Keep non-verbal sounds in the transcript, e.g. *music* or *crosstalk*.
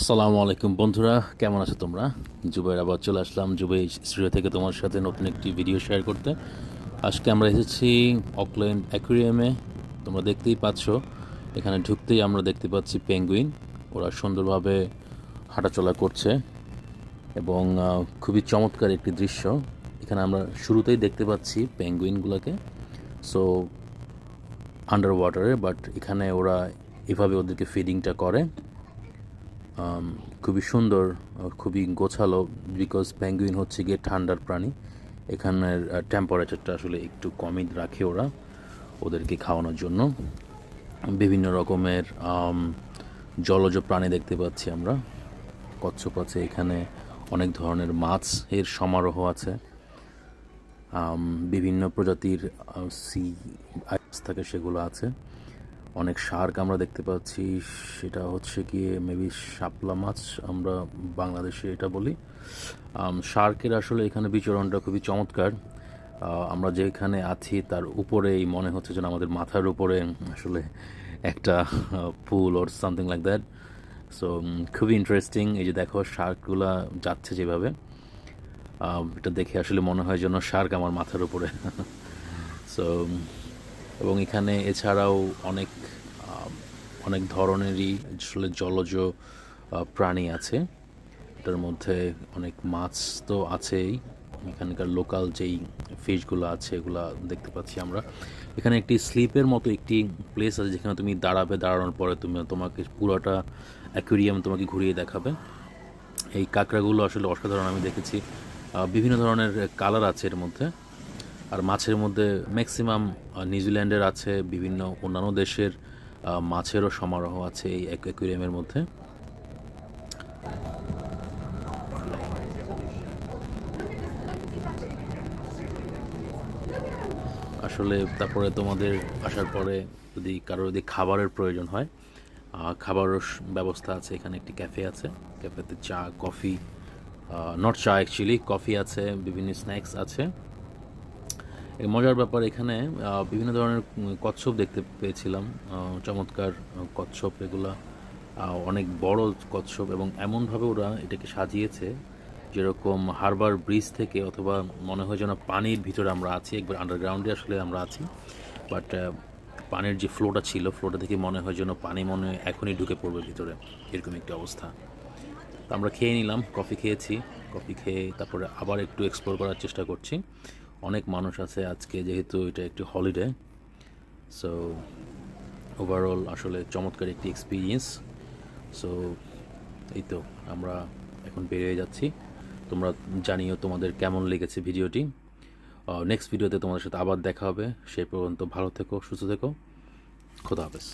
আসসালামু আলাইকুম বন্ধুরা, কেমন আছো তোমরা? জুবাইর আবার চলে আসলাম জুবাই স্টুডিও থেকে তোমার সাথে নতুন একটি ভিডিও শেয়ার করতে। আজকে আমরা এসেছি অকল্যান্ড অ্যাকুরিয়ামে, তোমরা দেখতেই পাচ্ছ। এখানে ঢুকতেই আমরা দেখতে পাচ্ছি পেঙ্গুইন, ওরা সুন্দরভাবে হাঁটাচলা করছে এবং খুবই চমৎকার একটি দৃশ্য। এখানে আমরা শুরুতেই দেখতে পাচ্ছি পেঙ্গুইনগুলোকে। সো আন্ডার ওয়াটারে বাট এখানে ওরা এভাবে ওদেরকে ফিডিংটা করে। খুবই সুন্দর খুবই গোছালো বিকজ প্যাঙ্গুইন হচ্ছে গিয়ে ঠান্ডার প্রাণী। এখানের টেম্পারেচারটা আসলে একটু কমই রাখে ওরা, ওদেরকে খাওয়ানোর জন্য। বিভিন্ন রকমের জলজ প্রাণী দেখতে পাচ্ছি আমরা। কচ্ছপ আছে এখানে, অনেক ধরনের মাছ এর সমারোহ আছে। বিভিন্ন প্রজাতির সি থাকে সেগুলো আছে। অনেক শার্ক আমরা দেখতে পাচ্ছি। সেটা হচ্ছে গিয়ে মেবি শাপলা মাছ, আমরা বাংলাদেশে এটা বলি। শার্কের আসলে এখানে বিচরণটা খুবই চমৎকার। আমরা যেখানে আছি তার উপরেই মনে হচ্ছে যেন আমাদের মাথার উপরে আসলে একটা pool or something like that so খুবই ইন্টারেস্টিং এই যে দেখো শার্কগুলা যাচ্ছে যেভাবে। এটা দেখে আসলে মনে হয় যেন শার্ক আমার মাথার উপরে। *laughs* সো এবং এখানে এছাড়াও অনেক অনেক ধরনেরই আসলে জলজ প্রাণী আছে। এটার মধ্যে অনেক মাছ তো আছেই। এখানকার লোকাল যেই ফিশগুলো আছে, এগুলা দেখতে পাচ্ছি আমরা। এখানে একটি স্লিপের মতো একটি প্লেস আছে, যেখানে তুমি দাঁড়াবে, দাঁড়ানোর পরে তুমি তোমাকে পুরোটা অ্যাকুরিয়াম তোমাকে ঘুরিয়ে দেখাবে। এই কাঁকড়াগুলো আসলে অসাধারণ, আমি দেখেছি। বিভিন্ন ধরনের কালার আছে এর মধ্যে। আর মাছের মধ্যে ম্যাক্সিমাম নিউজিল্যান্ডের আছে, বিভিন্ন অন্যান্য দেশের মাছেরও সমারোহ আছে এই অ্যাকুয়ারিয়ামের মধ্যে। আসলে তারপরে তোমাদের আসার পরে যদি কারোর যদি খাবারের প্রয়োজন হয় খাবারের ব্যবস্থা আছে, এখানে একটি ক্যাফে আছে। ক্যাফেতে চা কফি নট চা অ্যাকচুয়ালি কফি আছে, বিভিন্ন স্ন্যাক্স আছে। মজার ব্যাপার এখানে বিভিন্ন ধরনের কচ্ছপ দেখতে পেয়েছিলাম। চমৎকার কচ্ছপ এগুলা। অনেক বড় কচ্ছপ এবং এমনভাবে ওরা এটাকে সাজিয়েছে যেরকম হারবার ব্রিজ থেকে অথবা মনে হয় যেন পানির ভিতরে আমরা আছি, একবার আন্ডারগ্রাউন্ডে আসলে আমরা আছি। বাট পানির যে ফ্লোটা ছিল ফ্লোটা থেকে মনে হয় যেন পানি মনে এখনই ঢুকে পড়বে ভিতরে, এরকম একটি অবস্থা। তো আমরা খেয়ে নিলাম, কফি খেয়েছি, কফি খেয়ে তারপরে আবার একটু এক্সপ্লোর করার চেষ্টা করছি। অনেক মানুষ আছে আজকে, যেহেতু এটা একটি হলিডে সো ওভারঅল আসলে চমৎকার একটি এক্সপিরিয়েন্স সো এই তো, আমরা এখন বেরিয়ে যাচ্ছি। তোমরা জানিও তোমাদের কেমন লেগেছে ভিডিওটি। নেক্সট ভিডিওতে তোমাদের সাথে আবার দেখা হবে। সেই পর্যন্ত ভালো থেকো, সুস্থ থেকো। খোদা হাফেজ।